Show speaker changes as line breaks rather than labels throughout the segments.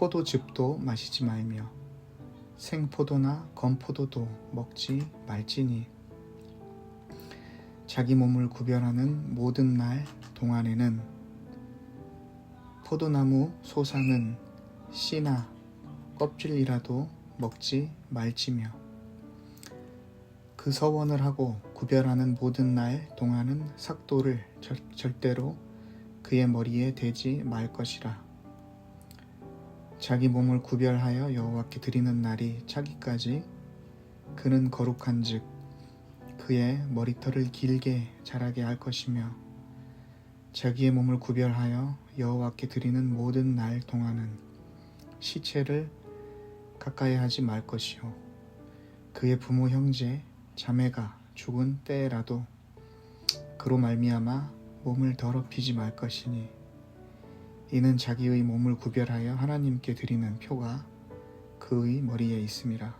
포도즙도 마시지 말며 생포도나 건포도도 먹지 말지니 자기 몸을 구별하는 모든 날 동안에는 포도나무 소사는 씨나 껍질이라도 먹지 말지며 그 서원을 하고 구별하는 모든 날 동안은 삭도를 절, 절대로 그의 머리에 대지 말 것이라. 자기 몸을 구별하여 여호와께 드리는 날이 차기까지 그는 거룩한즉 그의 머리털을 길게 자라게 할 것이며 자기의 몸을 구별하여 여호와께 드리는 모든 날 동안은 시체를 가까이 하지 말 것이요. 그의 부모 형제 자매가 죽은 때라도 그로 말미암아 몸을 더럽히지 말 것이니 이는 자기의 몸을 구별하여 하나님께 드리는 표가 그의 머리에 있음이라.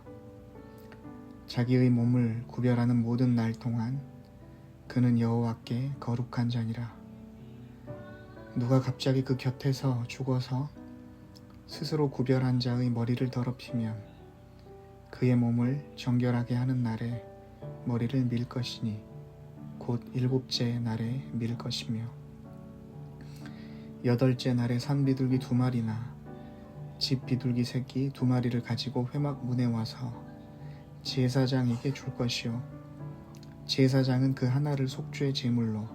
자기의 몸을 구별하는 모든 날 동안 그는 여호와께 거룩한 자니라. 누가 갑자기 그 곁에서 죽어서 스스로 구별한 자의 머리를 더럽히면 그의 몸을 정결하게 하는 날에 머리를 밀 것이니 곧 일곱째 날에 밀 것이며 여덟째 날에 산비둘기 두 마리나 집 비둘기 새끼 두 마리를 가지고 회막 문에 와서 제사장에게 줄 것이요. 제사장은 그 하나를 속죄 제물로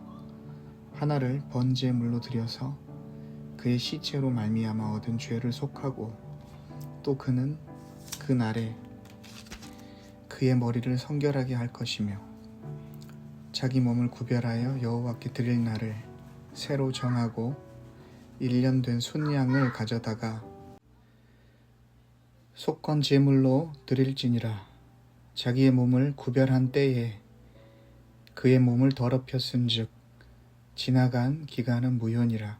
하나를 번제물로 드려서 그의 시체로 말미암아 얻은 죄를 속하고 또 그는 그 날에 그의 머리를 성결하게 할 것이며 자기 몸을 구별하여 여호와께 드릴 날을 새로 정하고 1년 된 순양을 가져다가 속건 제물로 드릴지니라. 자기의 몸을 구별한 때에 그의 몸을 더럽혔은즉 지나간 기간은 무효니라.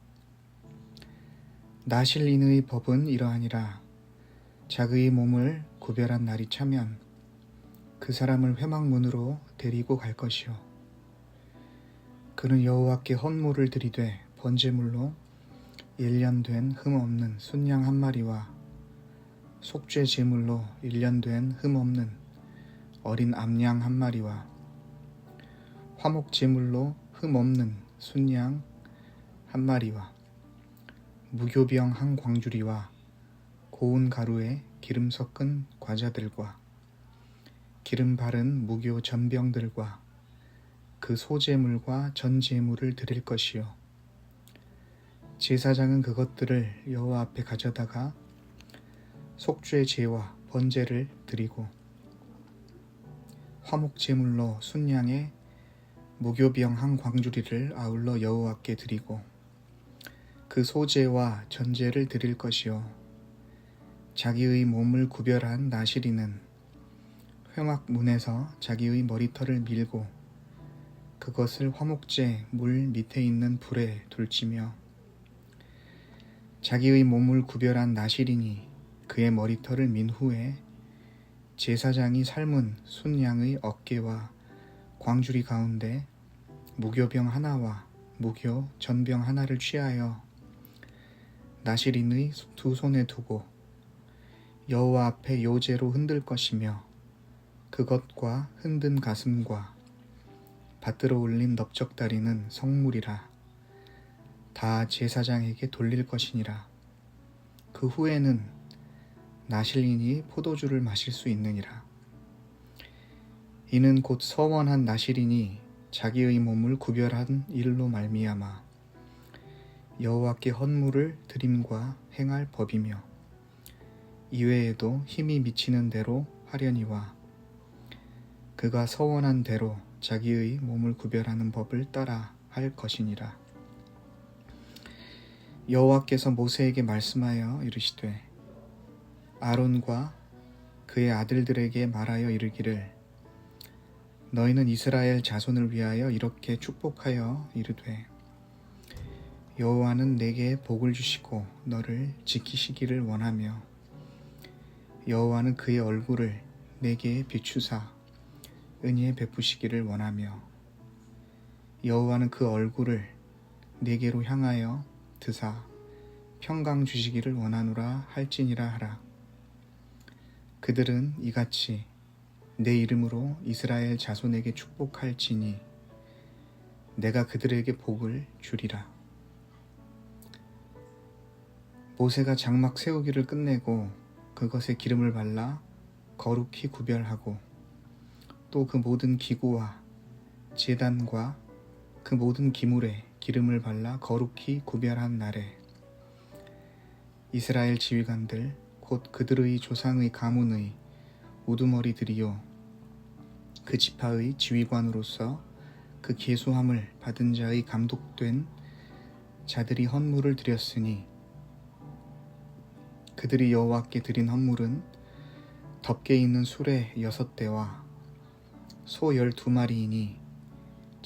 나실인의 법은 이러하니라. 자기의 몸을 구별한 날이 차면 그 사람을 회막문으로 데리고 갈 것이요. 그는 여호와께 헌물을 드리되 번제물로 1년 된 흠 없는 순양 한 마리와 속죄 제물로 1년 된 흠 없는 어린 암양 한 마리와 화목 제물로 흠 없는 순양 한 마리와 무교병 한 광주리와 고운 가루에 기름 섞은 과자들과 기름 바른 무교 전병들과 그 소재물과 전제물을 드릴 것이요 제사장은 그것들을 여호와 앞에 가져다가 속죄 제와 번제를 드리고 화목 제물로 순양의 무교병 한 광주리를 아울러 여호와께 드리고 그 소제와 전제를 드릴 것이요. 자기의 몸을 구별한 나시리는 회막 문에서 자기의 머리털을 밀고 그것을 화목제 물 밑에 있는 불에 둘지며 자기의 몸을 구별한 나시리니 그의 머리털을 민 후에 제사장이 삶은 순양의 어깨와 광주리 가운데 무교병 하나와 무교 전병 하나를 취하여 나시린의 두 손에 두고 여호와 앞에 요제로 흔들 것이며 그것과 흔든 가슴과 받들어 올린 넓적다리는 성물이라 다 제사장에게 돌릴 것이니라. 그 후에는 나실린이 포도주를 마실 수 있느니라. 이는 곧 서원한 나실인이 자기의 몸을 구별한 일로 말미암아 여호와께 헌물을 드림과 행할 법이며 이외에도 힘이 미치는 대로 하려니와 그가 서원한 대로 자기의 몸을 구별하는 법을 따라 할 것이니라 여호와께서 모세에게 말씀하여 이르시되 아론과 그의 아들들에게 말하여 이르기를 너희는 이스라엘 자손을 위하여 이렇게 축복하여 이르되 여호와는 내게 복을 주시고 너를 지키시기를 원하며 여호와는 그의 얼굴을 내게 비추사 은혜 베푸시기를 원하며 여호와는 그 얼굴을 내게로 향하여 드사 평강 주시기를 원하노라 할지니라 하라. 그들은 이같이 내 이름으로 이스라엘 자손에게 축복할지니 내가 그들에게 복을 주리라. 모세가 장막 세우기를 끝내고 그것에 기름을 발라 거룩히 구별하고 또 그 모든 기구와 제단과 그 모든 기물에 기름을 발라 거룩히 구별한 날에 이스라엘 지휘관들 곧 그들의 조상의 가문의 우두머리들이요 그 지파의 지휘관으로서 그 계수함을 받은 자의 감독된 자들이 헌물을 드렸으니 그들이 여호와께 드린 헌물은 덮개 있는 수레 여섯 대와 소 열두 마리이니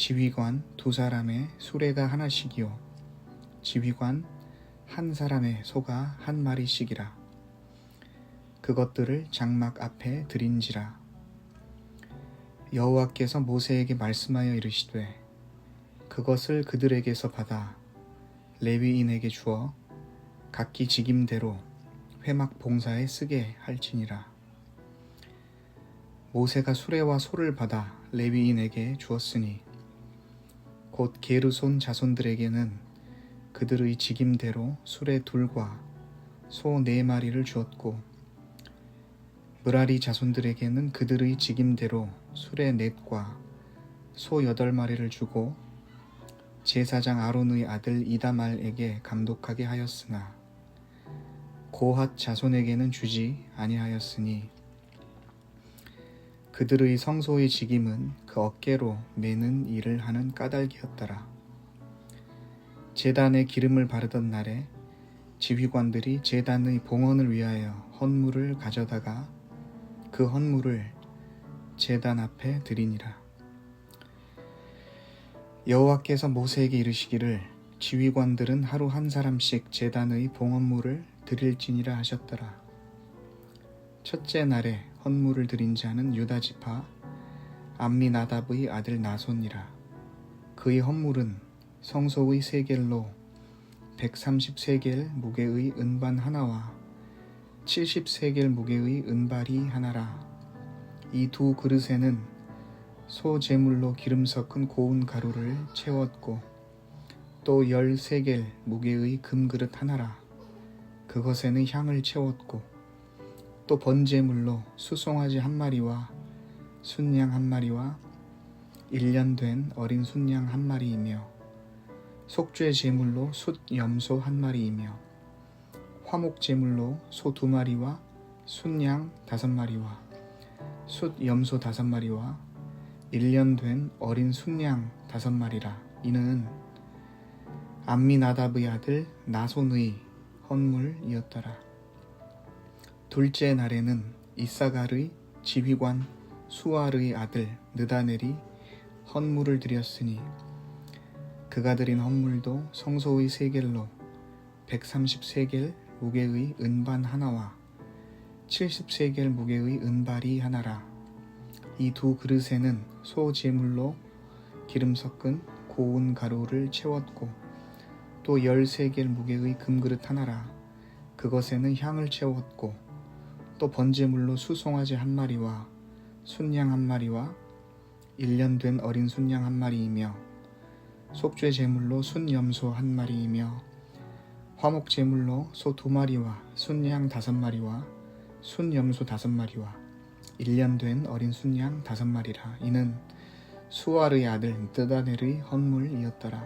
지휘관 두 사람의 수레가 하나씩이요. 지휘관 한 사람의 소가 한 마리씩이라. 그것들을 장막 앞에 드린지라. 여호와께서 모세에게 말씀하여 이르시되 그것을 그들에게서 받아 레위인에게 주어 각기 직임대로 회막 봉사에 쓰게 할지니라. 모세가 수레와 소를 받아 레위인에게 주었으니 곧 게르손 자손들에게는 그들의 직임대로 수레 둘과 소 네 마리를 주었고 무라리 자손들에게는 그들의 직임대로 수레 넷과 소 여덟 마리를 주고 제사장 아론의 아들 이다말에게 감독하게 하였으나 고핫 자손에게는 주지 아니하였으니 그들의 성소의 직임은 그 어깨로 매는 일을 하는 까닭이었더라. 제단에 기름을 바르던 날에 지휘관들이 제단의 봉헌을 위하여 헌물을 가져다가 그 헌물을 제단 앞에 드리니라. 여호와께서 모세에게 이르시기를 지휘관들은 하루 한 사람씩 제단의 봉헌물을 드릴지니라 하셨더라. 첫째 날에 헌물을 드린 자는 유다 지파 암미나답의 아들 나손이라. 그의 헌물은 성소의 세겔로 130세겔 무게의 은반 하나와 70세겔 무게의 은발이 하나라. 이 두 그릇에는 소 제물로 기름 섞은 고운 가루를 채웠고 또 13겔 무게의 금그릇 하나라. 그것에는 향을 채웠고 또 번제물로 수송아지 한 마리와 순양 한 마리와 1년 된 어린 순양 한 마리이며 속죄 제물로 숫 염소 한 마리이며 화목 제물로 소 두 마리와 순양 다섯 마리와 숫 염소 다섯 마리와 1년 된 어린 순양 다섯 마리라 이는 암미나답의 아들 나손의 헌물이었더라. 둘째 날에는 이사갈의 지휘관 수알의 아들 느다넬이 헌물을 드렸으니 그가 드린 헌물도 성소의 세겔로 130세겔 무게의 은반 하나와 70세겔 무게의 은발이 하나라. 이 두 그릇에는 소 제물로 기름 섞은 고운 가루를 채웠고 또 13겔 무게의 금그릇 하나라. 그것에는 향을 채웠고 또 번제물로 수송아지 한 마리와 순양 한 마리와 1년 된 어린 순양 한 마리이며 속죄 제물로 순염소 한 마리이며 화목 제물로 소 두 마리와 순양 다섯 마리와 순염소 다섯 마리와 1년 된 어린 순양 다섯 마리라. 이는 수아르의 아들 뜨다넬의 헌물이었더라.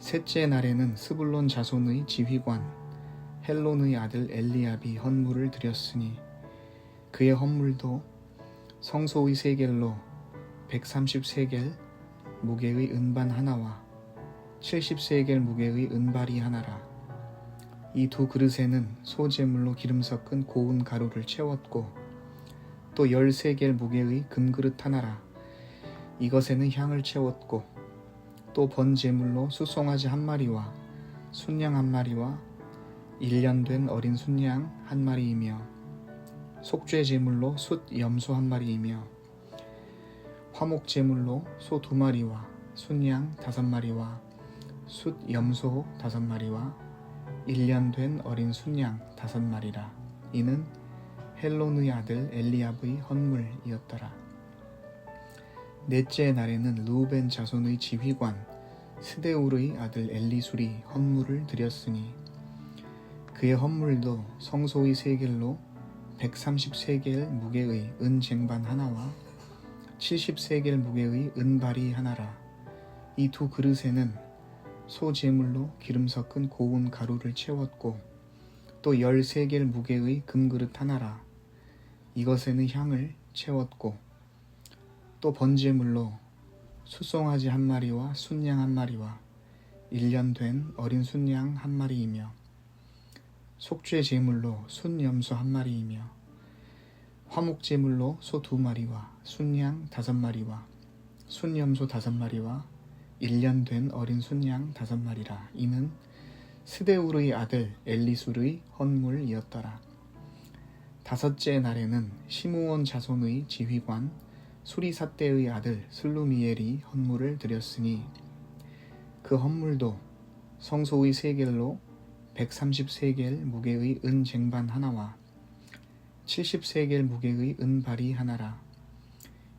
셋째 날에는 스불론 자손의 지휘관 헬론의 아들 엘리압이 헌물을 드렸으니 그의 헌물도 성소의 세겔로 130세겔 무게의 은반 하나와 70세겔 무게의 은발이 하나라. 이 두 그릇에는 소재물로 기름 섞은 고운 가루를 채웠고 또 13겔 무게의 금그릇 하나라. 이것에는 향을 채웠고 또 번제물로 수송아지 한 마리와 순양 한 마리와 1년 된 어린 순양 한 마리이며 속죄 제물로 숫 염소 한 마리이며 화목 제물로 소 두 마리와 순양 다섯 마리와 숫 염소 다섯 마리와 1년 된 어린 순양 다섯 마리라. 이는 헬론의 아들 엘리압의 헌물이었더라. 넷째 날에는 루벤 자손의 지휘관 스데울의 아들 엘리술이 헌물을 드렸으니 그의 헌물도 성소의 세겔로 130세겔 무게의 은 쟁반 하나와 70세겔 무게의 은발이 하나라. 이 두 그릇에는 소 제물로 기름 섞은 고운 가루를 채웠고 또 13겔 무게의 금그릇 하나라. 이것에는 향을 채웠고 또 번제물로 수송아지 한 마리와 순양 한 마리와 1년 된 어린 순양 한 마리이며 속죄 제물로 순염소 한 마리이며 화목 제물로 소 두 마리와 순양 다섯 마리와 순염소 다섯 마리와 1년 된 어린 순양 다섯 마리라. 이는 스데울의 아들 엘리술의 헌물이었더라. 다섯째 날에는 시므온 자손의 지휘관 수리사대의 아들 슬루미엘이 헌물을 드렸으니 그 헌물도 성소의 세겔로 130세겔 무게의 은 쟁반 하나와 70세겔 무게의 은발이 하나라.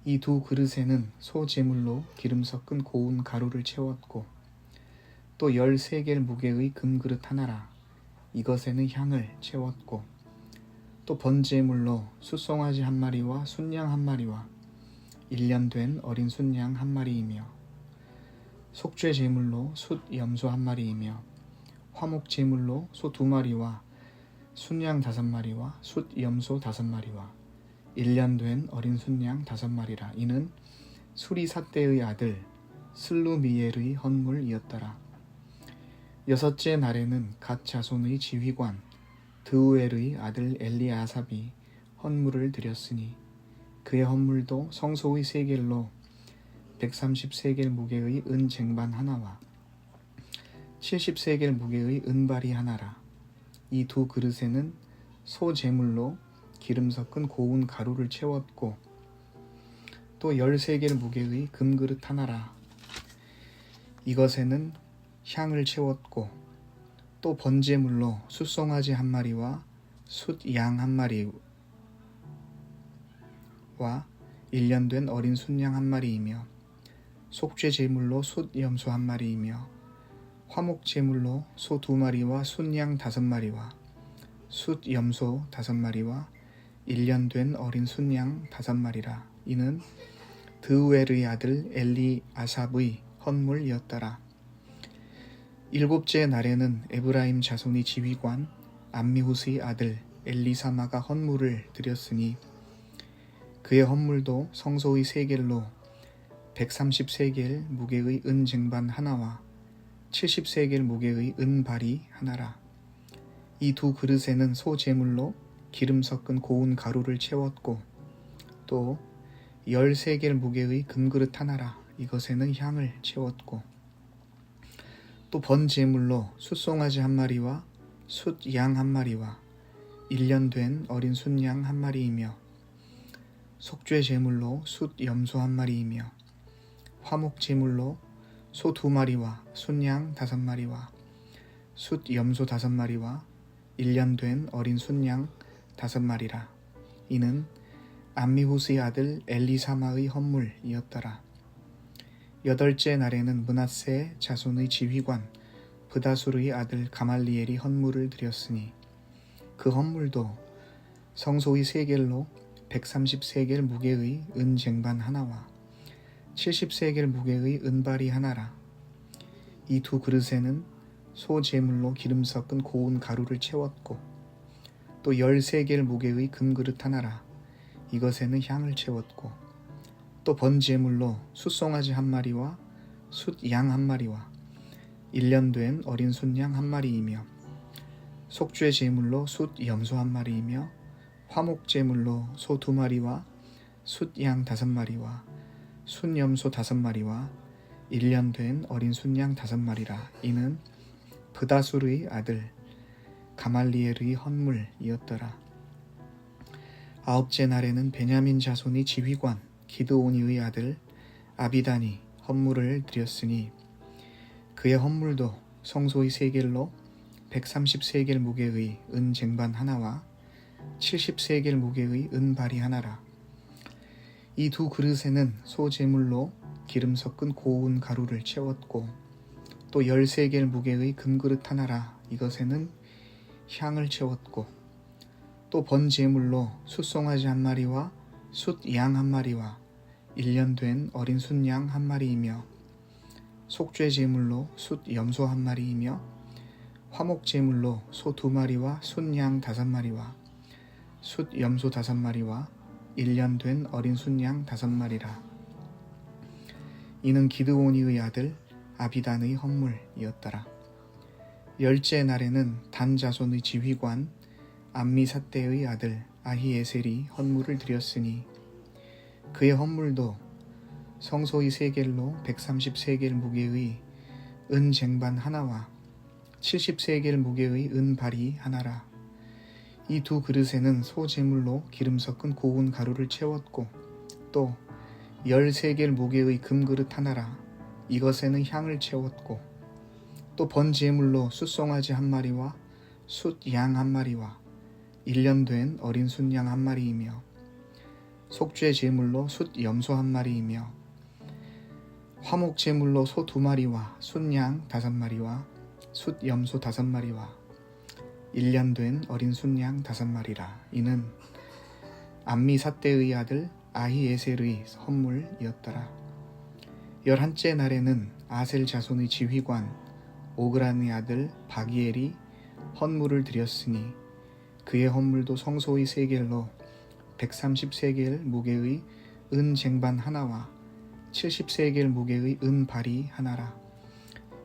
이 두 그릇에는 소 제물로 기름 섞은 고운 가루를 채웠고 또 13겔 무게의 금그릇 하나라. 이것에는 향을 채웠고 또 번제물로 수송아지 한 마리와 순양 한 마리와 1년 된 어린 순양 한 마리이며 속죄 제물로 숫 염소 한 마리이며 화목 제물로 소 두 마리와 순양 다섯 마리와 숫 염소 다섯 마리와 1년 된 어린 순양 다섯 마리라. 이는 수리사대의 아들 슬루미엘의 헌물이었더라. 여섯째 날에는 갓 자손의 지휘관 드우엘의 아들 엘리아삽이 헌물을 드렸으니 그의 헌물도 성소의 세겔로 130세겔 무게의 은 쟁반 하나와 70세겔 무게의 은발이 하나라. 이 두 그릇에는 소 제물로 기름 섞은 고운 가루를 채웠고 또 13겔 무게의 금그릇 하나라. 이것에는 향을 채웠고 또 번제물로 숫송아지 한 마리와 숫양 한 마리와 1년 된 어린 순양 한 마리이며 속죄 제물로 숫 염소 한 마리이며 화목 제물로 소 두 마리와 순양 다섯 마리와 숫 염소 다섯 마리와 1년 된 어린 순양 다섯 마리라. 이는 드우엘의 아들 엘리 아삽의 헌물이었더라. 일곱째 날에는 에브라임 자손이 지휘관 암미후스의 아들 엘리사마가 헌물을 드렸으니 그의 헌물도 성소의 세겔로 130세겔 무게의 은 쟁반 하나와 70세겔 무게의 은발이 하나라. 이 두 그릇에는 소 제물로 기름 섞은 고운 가루를 채웠고 또 13겔 무게의 금그릇 하나라. 이것에는 향을 채웠고 또 번제물로 숫송아지 한 마리와 숫양 한 마리와 1년 된 어린 순양 한 마리이며 속죄 제물로 숫 염소 한 마리이며 화목 제물로 소 두 마리와 순양 다섯 마리와 숫 염소 다섯 마리와 1년 된 어린 순양 다섯 마리라. 이는 암미후스의 아들 엘리사마의 헌물이었더라. 여덟째 날에는 문하세 자손의 지휘관 브다수르의 아들 가말리엘이 헌물을 드렸으니 그 헌물도 성소의 세겔로 130세겔 무게의 은 쟁반 하나와 70세겔 무게의 은발이 하나라. 이 두 그릇에는 소 제물로 기름 섞은 고운 가루를 채웠고 또 13겔 무게의 금그릇 하나라. 이것에는 향을 채웠고 또 번제물로 숫송아지 한 마리와 숫양 한 마리와 1년 된 어린 순양 한 마리이며 속죄 제물로 숫 염소 한 마리이며 화목 제물로 소 두 마리와 숫양 다섯 마리와 순염소 다섯 마리와 1년 된 어린 순양 다섯 마리라 이는 브다술의 아들 가말리엘의 헌물이었더라 아홉째 날에는 베냐민 자손의 지휘관 기드오니의 아들 아비단이 헌물을 드렸으니 그의 헌물도 성소의 세겔로 130세겔 무게의 은 쟁반 하나와 70세겔 무게의 은 발이 하나라. 이 두 그릇에는 소 제물로 기름 섞은 고운 가루를 채웠고 또 13겔 무게의 금그릇 하나라 이것에는 향을 채웠고 또 번 제물로 숫송아지 한 마리와 숫양 한 마리와 1년 된 어린 순양 한 마리이며 속죄 제물로 숫 염소 한 마리이며 화목 제물로 소 두 마리와 순양 다섯 마리와 숫 염소 다섯 마리와 1년 된 어린 순양 다섯 마리라. 이는 기드오니의 아들 아비단의 헌물이었더라. 열째 날에는 단 자손의 지휘관 암미사떼의 아들 아히에셀이 헌물을 드렸으니 그의 헌물도 성소의 세겔로 130세겔 무게의 은 쟁반 하나와 70세겔 무게의 은 발이 하나라. 이 두 그릇에는 소 제물로 기름 섞은 고운 가루를 채웠고 또 13겔 무게의 금그릇 하나라. 이것에는 향을 채웠고 또 번 제물로 숫송아지 한 마리와 숫양 한 마리와 1년 된 어린 순양 한 마리이며 속죄 제물로 숫 염소 한 마리이며 화목 제물로 소 두 마리와 순양 다섯 마리와 숫 염소 다섯 마리와 1년 된 어린 순양 다섯 마리라 이는 암미 사떼의 아들 아히에셀의 선물이었더라 열한째 날에는 아셀 자손의 지휘관 오그란의 아들 바기엘이 헌물을 드렸으니 그의 헌물도 성소의 세겔로 130세겔 무게의 은 쟁반 하나와 70세겔 무게의 은 발이 하나라.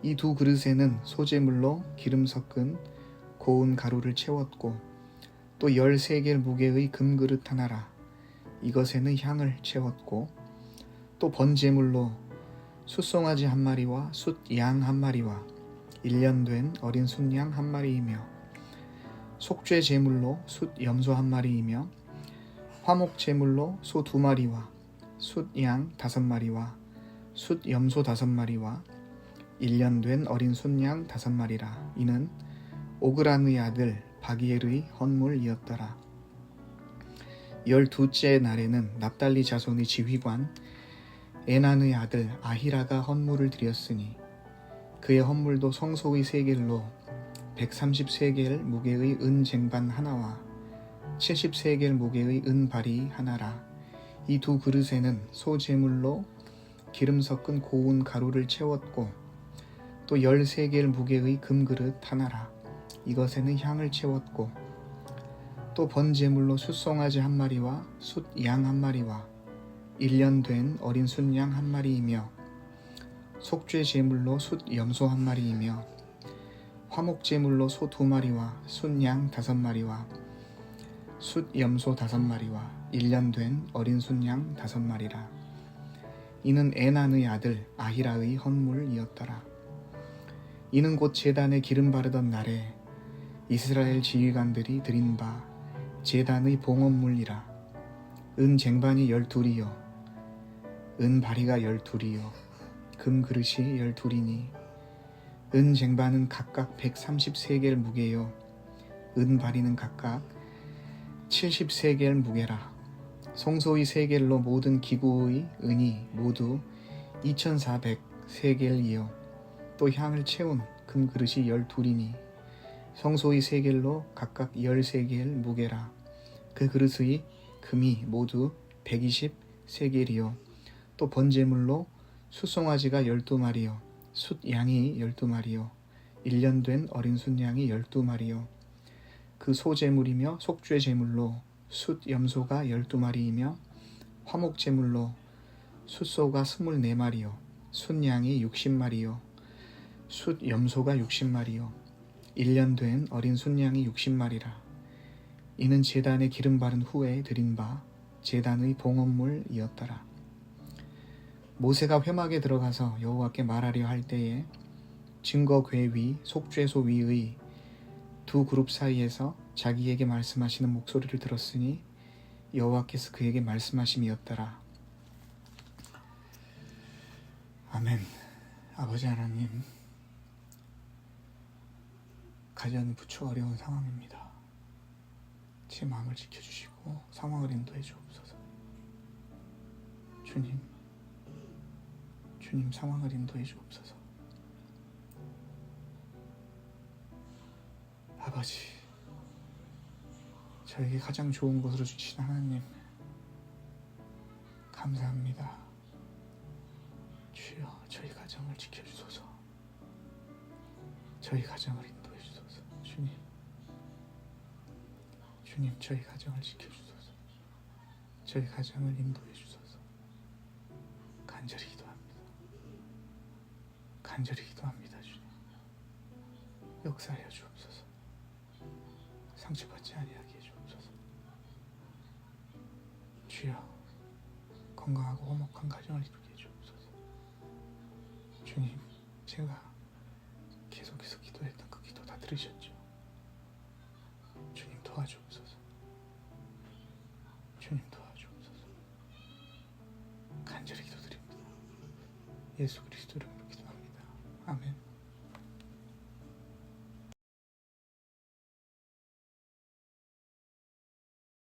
이 두 그릇에는 소재물로 기름 섞은 고운 가루를 채웠고 또 13겔 무게의 금그릇 하나라. 이것에는 향을 채웠고 또 번제물로 숫송아지 한 마리와 숫양 한 마리와 1년 된 어린 순양 한 마리이며 속죄 제물로 숫 염소 한 마리이며 화목 제물로 소 두 마리와 숫양 다섯 마리와 숫 염소 다섯 마리와 1년 된 어린 순양 다섯 마리라 이는 오그란의 아들 바기엘의 헌물이었더라 열두째 날에는 납달리 자손의 지휘관 에난의 아들 아히라가 헌물을 드렸으니 그의 헌물도 성소의 세겔로 130세겔 무게의 은 쟁반 하나와 70세겔 무게의 은 발이 하나라. 이 두 그릇에는 소 제물로 기름 섞은 고운 가루를 채웠고 또 13겔 무게의 금그릇 하나라. 이것에는 향을 채웠고 또 번제물로 숫송아지 한 마리와 숫 양 한 마리와 1년 된 어린 순양 한 마리이며 속죄 제물로 숫 염소 한 마리이며 화목 제물로 소 두 마리와 순양 다섯 마리와 숫 염소 다섯 마리와 1년 된 어린 순양 다섯 마리라. 이는 에난의 아들 아히라의 헌물이었더라. 이는 곧 제단에 기름 바르던 날에 이스라엘 지휘관들이 드린 바 제단의 봉헌물이라. 은 쟁반이 열둘이요. 은 바리가 열둘이요. 금 그릇이 열둘이니. 은 쟁반은 각각 130세겔 무게요. 은 바리는 각각 70세겔 무게라. 성소의 세겔로 모든 기구의 은이 모두 2400세겔이요. 또 향을 채운 금 그릇이 열둘이니 성소의 세겔로 각각 10세겔 무게라. 그 그릇의 금이 모두 120세겔이요. 또 번제물로 숫송아지가 열두 마리요. 숫양이 열두 마리요. 1년 된 어린 순양이 열두 마리요. 그 소제물이며 속죄 제물로 숫 염소가 열두 마리이며 화목 제물로 숫소가 스물네 마리요. 순양이 육십 마리요. 숫 염소가 60마리요 1년 된 어린 순양이 60마리라 이는 제단에 기름 바른 후에 드린 바 제단의 봉헌물이었더라 모세가 회막에 들어가서 여호와께 말하려 할 때에 증거 궤 위 속죄소 위의 두 그룹 사이에서 자기에게 말씀하시는 목소리를 들었으니 여호와께서 그에게 말씀하심이었더라. 아멘. 아버지 하나님, 가장 부처 어려운 상황입니다. 제 마음을 지켜주시고 상황을 인도해 주옵소서. 주님, 주님 상황을 인도해 주옵소서. 아버지, 저에게 가장 좋은 곳으로 주신 하나님, 감사합니다. 주여, 저희 가정을 지켜주소서. 저희 가정을 주님, 주님, 저희 가정을 지켜주소서. 저희 가정을 인도해 주소서. 간절히 기도합니다. 간절히 기도합니다, 주님. 역사하여 주옵소서. 상처받지 아니하게 해주옵소서. 주여, 건강하고 화목한 가정을 이루게 해주옵소서. 주님, 제가